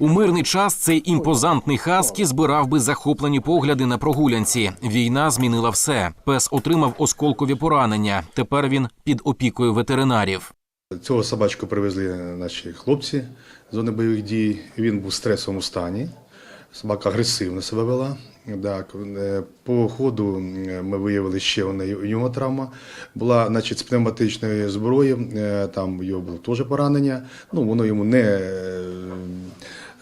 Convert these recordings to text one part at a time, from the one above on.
У мирний час цей імпозантний хаскі збирав би захоплені погляди на прогулянці. Війна змінила все. Пес отримав осколкові поранення. Тепер він під опікою ветеринарів. Цього собачку привезли наші хлопці з зони бойових дій. Він був в стресовому стані. Собака агресивно себе вела. Так, е, по ходу ми виявили ще у неї травма. Була значить, з пневматичної зброї, е, там у нього було теж поранення. Ну, воно йому не, е,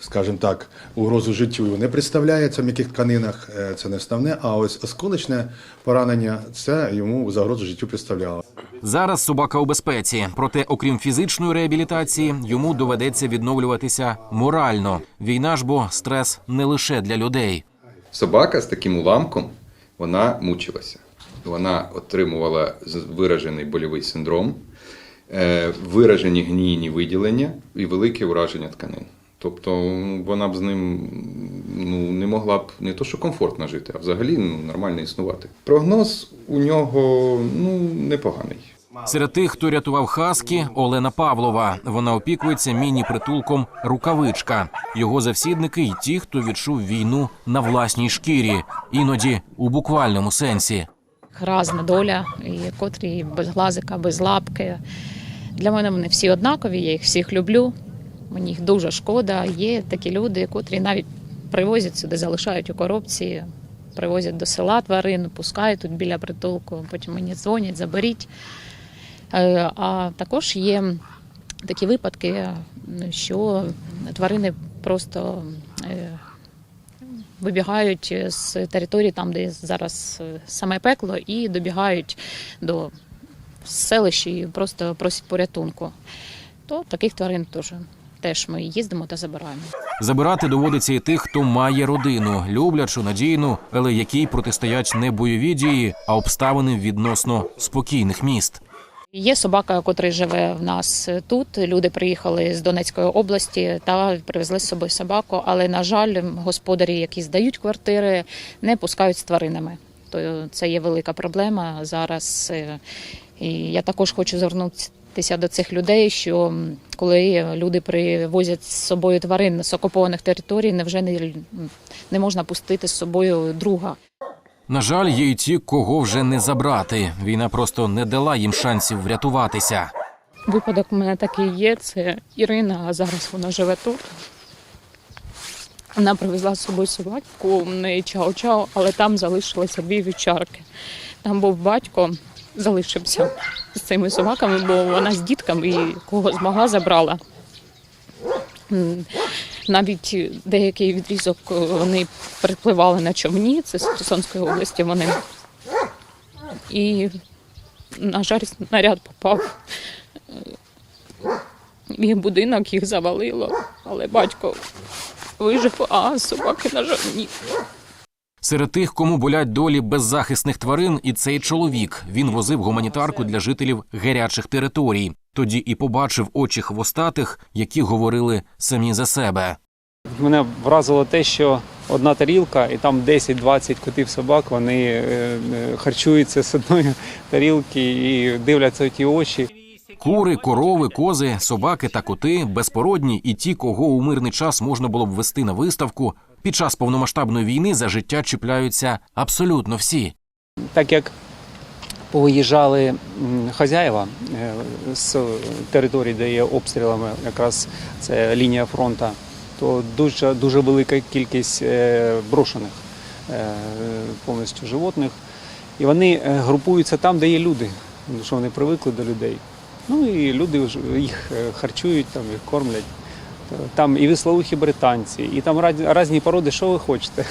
скажімо так, угрозу життю не представляє. Це в м'яких тканинах, е, це не основне. А ось осколочне поранення це йому загрозу життю представляло. Зараз собака у безпеці. Проте, окрім фізичної реабілітації, йому доведеться відновлюватися морально. Війна ж бо стрес не лише для людей. Собака з таким уламком вона мучилася. Вона отримувала з- виражений больовий синдром, е, виражені гнійні виділення і велике ураження тканин. Тобто вона б з ним ну, не могла б не то, що комфортно жити, а взагалі ну, нормально існувати. Прогноз у нього ну, непоганий. Серед тих, хто рятував Хаскі, Олена Павлова. Вона опікується міні-притулком Рукавичка. Його завсідники й ті, хто відчув війну на власній шкірі, іноді у буквальному сенсі. Разна доля, і котрі без глазика, без лапки. Для мене вони всі однакові, я їх всіх люблю. Мені їх дуже шкода. Є такі люди, котрі навіть привозять сюди, залишають у коробці, привозять до села тварин, пускають тут біля притулку, потім мені дзвонять, заберіть. Е, А також є такі випадки, що тварини просто е, вибігають з території, там, де зараз е, саме пекло, і добігають до селища і просто просять порятунку. То таких тварин теж, теж ми їздимо та забираємо. Забирати доводиться і тих, хто має родину, люблячу, надійну, але якій протистоять не бойові дії, а обставини відносно спокійних міст. Є собака, який живе в нас тут. Люди приїхали з Донецької області та привезли з собою собаку. Але на жаль, господарі, які здають квартири, не пускають з тваринами. То це є велика проблема зараз. Е, І я також хочу звернутися до цих людей, що коли люди привозять з собою тварин з окупованих територій, невже не, не можна пустити з собою друга. На жаль, є й ті, кого вже не забрати. Війна просто не дала їм шансів врятуватися. Випадок у мене такий є. Це Ірина, а зараз вона живе тут. Вона привезла з собою собаку, в неї чао-чао, але там залишилося дві вівчарки. Там був батько, залишився з цими собаками, бо вона з дітками і кого змогла забрала. Навіть деякий відрізок е, вони перепливали на човні, це з Херсонської області вони. І, на жаль, снаряд попав в будинок, їх завалило, але батько вижив, а собаки, на жаль, ні. Серед тих, кому болять долі беззахисних тварин, і цей чоловік він возив гуманітарку для жителів гарячих територій. Тоді і побачив очі хвостатих, які говорили самі за себе. Мене вразило те, що одна тарілка, і там 10-20 котів собак, вони е, е, харчуються з одної тарілки і дивляться в ті очі. Кури, корови, кози, собаки та коти безпородні і ті, кого у мирний час можна було б вести на виставку. Під час повномасштабної війни за життя чіпляються абсолютно всі. Так як повиїжджали м, хазяїва е, з території, де є обстрілами, якраз це лінія фронту, то дуже, дуже велика кількість е, брошених е, повністю животних. І вони групуються там, де є люди, тому що вони привикли до людей. Ну і люди їх е, харчують, там, їх кормлять. Там і висловухі британці, і там різні породи, що ви хочете.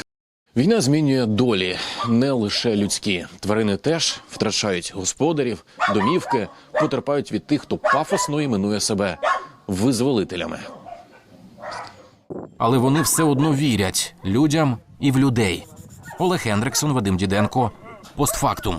Війна змінює долі не лише людські. Тварини теж втрачають господарів, домівки, потерпають від тих, хто пафосно іменує себе визволителями. Але вони все одно вірять людям і в людей. Олег Хендриксон, Вадим Діденко. Постфактум.